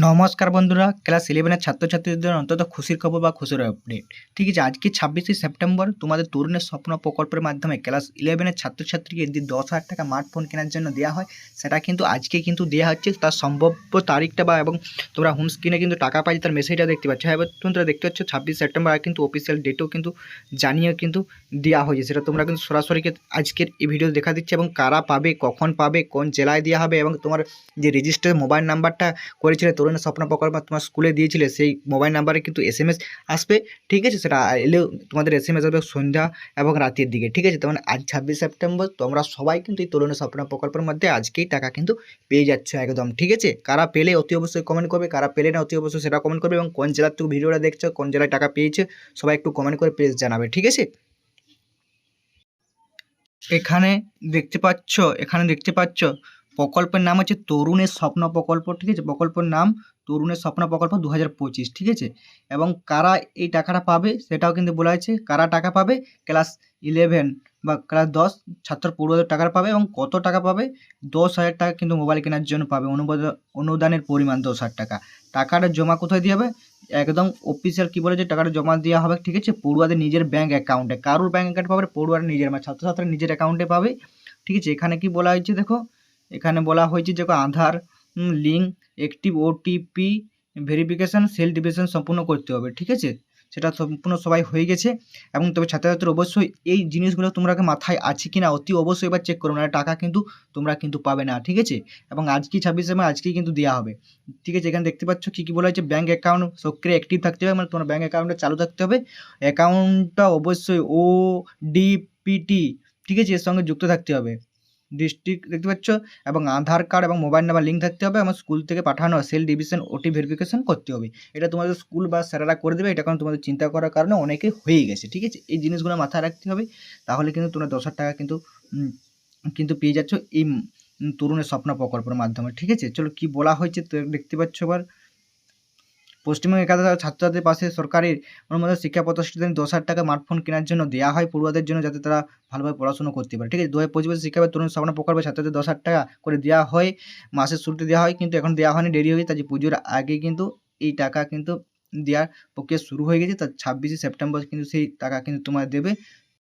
নমস্কার বন্ধুরা, ক্লাস ইলেভেনের ছাত্রছাত্রীদের অন্তত খুশির খবর বা খুশির আপডেট ঠিক আছে, আজকে ছাব্বিশে সেপ্টেম্বর, তোমাদের তরুণের স্বপ্ন প্রকল্পের মাধ্যমে ক্লাস ইলেভেনের ছাত্রছাত্রীকে যে দশ হাজার টাকা স্মার্টফোন কেনার জন্য দেওয়া হয়, সেটা কিন্তু আজকে কিন্তু দেওয়া হচ্ছে, তার সম্ভাব্য তারিখটা বা এবং তোমরা হোম স্ক্রিনে কিন্তু টাকা পাই তার মেসেজটা দেখতে পাচ্ছ। হ্যাঁ এবার তোমরা দেখতে পাচ্ছ ছাব্বিশ সেপ্টেম্বর কিন্তু অফিসিয়াল ডেটও কিন্তু জানিয়ে কিন্তু দেওয়া হয়েছে। সেটা তোমরা কিন্তু সরাসরি আজকের এই ভিডিও দেখা দিচ্ছে এবং কারা পাবে, কখন পাবে, কোন জেলায় দেওয়া হবে এবং তোমার যে রেজিস্টার মোবাইল নাম্বারটা করেছিলে তরুণের স্বপ্ন প্রকল্প তোমার স্কুলে দিয়েছিলে, সেই মোবাইল নাম্বারে কিন্তু এস আসবে, ঠিক আছে? সেটা এলেও তোমাদের এস আসবে সন্ধ্যা এবং রাতের দিকে, ঠিক আছে? তেমন আজ ছাব্বিশ সেপ্টেম্বর, তোমরা সবাই কিন্তু এই তরুণের স্বপ্ন প্রকল্পের মধ্যে আজকেই টাকা কিন্তু পেয়ে যাচ্ছ একদম, ঠিক আছে? কারা পেলে অতি অবশ্যই কমেন্ট করবে, কারা পেলে না অতি অবশ্যই সেটা কমেন্ট করবে এবং কোন জেলার থেকে ভিডিওটা দেখছ, কোন জেলায় টাকা পেয়েছে, সবাই একটু কমেন্ট করে প্লিজ জানাবে, ঠিক আছে? এখানে দেখতে পাচ্ছ, এখানে দেখতে পাচ্ছ প্রকল্পের নাম হচ্ছে তরুণের স্বপ্ন প্রকল্প, ঠিক আছে? প্রকল্পের নাম তরুণের স্বপ্ন প্রকল্প দু হাজার পঁচিশ, ঠিক আছে? এবং কারা এই টাকাটা পাবে সেটাও কিন্তু বলা হয়েছে। কারা টাকা পাবে? ক্লাস ইলেভেন বা ক্লাস দশ ছাত্র পড়ুয়াদের টাকা পাবে এবং কত টাকা পাবে? দশ হাজার টাকা কিন্তু মোবাইল কেনার জন্য পাবে। অনুবাদ, অনুদানের পরিমাণ দশ হাজার টাকা। টাকাটা জমা কোথায় দিয়ে হবে? একদম অফিসিয়াল কী বলেছে টাকাটা জমা দেওয়া হবে, ঠিক আছে? পড়ুয়াদের নিজের ব্যাঙ্ক অ্যাকাউন্টে কারোর ব্যাঙ্ক অ্যাকাউন্ট পাবে? পড়ুয়ার নিজের মানে ছাত্রছাত্রীরা নিজের অ্যাকাউন্টে পাবে। ঠিক আছে? এখানে কি বলা হয়েছে দেখো? এখানে বলা হয়েছে যে আধার লিঙ্ক একটি ওটিপি ভেরিফিকেশান সেল ডিভিশন সম্পূর্ণ করতে হবে, ঠিক আছে? সেটা সম্পূর্ণ সবাই হয়ে গেছে। এবং তবে ছাত্রছাত্রীর অবশ্যই এই জিনিসগুলো তোমরা মাথায় আছে কি না অতি অবশ্যই এবার চেক করো না টাকা কিন্তু তোমরা কিন্তু পাবে না, ঠিক আছে? এবং আজকেই ছাব্বিশে মে আজকেই কিন্তু দেওয়া হবে, ঠিক আছে? এখানে দেখতে পাচ্ছ কী কী বলা হয়েছে? ব্যাঙ্ক অ্যাকাউন্ট সক্রিয় অ্যাক্টিভ থাকতে হবে মানে তোমার ব্যাঙ্ক অ্যাকাউন্টটা চালু থাকতে হবে। অ্যাকাউন্টটা অবশ্যই ও ডিপিটি ঠিক আছে? এর সঙ্গে যুক্ত থাকতে হবে। ডিস্ট্রিক্ট দেখতে পাচ্ছ? এবং আধার কার্ড এবং মোবাইল নাম্বার লিঙ্ক থাকতে হবে। আমার স্কুল থেকে পাঠানো সেল ডিভিশন ওটি ভেরিফিকেশন করতে হবে। এটা তোমাদের স্কুল বা স্যারেরা করে দেবে। এটা কারণ তোমাদের চিন্তা করার কারণে অনেকে হয়ে গেছে, ঠিক আছে? এই জিনিসগুলো মাথায় রাখতে হবে। তাহলে কিন্তু তোমরা দশ হাজার টাকা কিন্তু কিন্তু পেয়ে যাচ্ছ এই তরুণের স্বপ্ন প্রকল্পের মাধ্যমে, ঠিক আছে? চলো কি বলা হয়েছে তো দেখতে পাচ্ছ এবার। পশ্চিমবঙ্গ একাদশ ছাত্রছাত্রীদের পাশে সরকারের অনুমোদিত শিক্ষা প্রতিষ্ঠানে দশ হাজার টাকা স্মার্টফোন কেনার জন্য দেওয়া হয় পড়ুয়াদের জন্য যাতে তারা ভালোভাবে পড়াশোনা করতে পারে। ঠিক আছে দু হাজার পঁচিশ বছর শিক্ষা তরুণ স্বপ্ন প্রকল্পে ছাত্রদের দশ হাজার টাকা করে দেওয়া হয়, মাসের শুরুতে দেওয়া হয়, কিন্তু এখন দেওয়া হয়নি, দেরি হয়ে তাই পুজোর আগে কিন্তু এই টাকা কিন্তু দেওয়ার প্রক্রিয়া শুরু হয়ে গেছে তার ছাব্বিশে সেপ্টেম্বর কিন্তু সেই টাকা কিন্তু তোমার দেবে।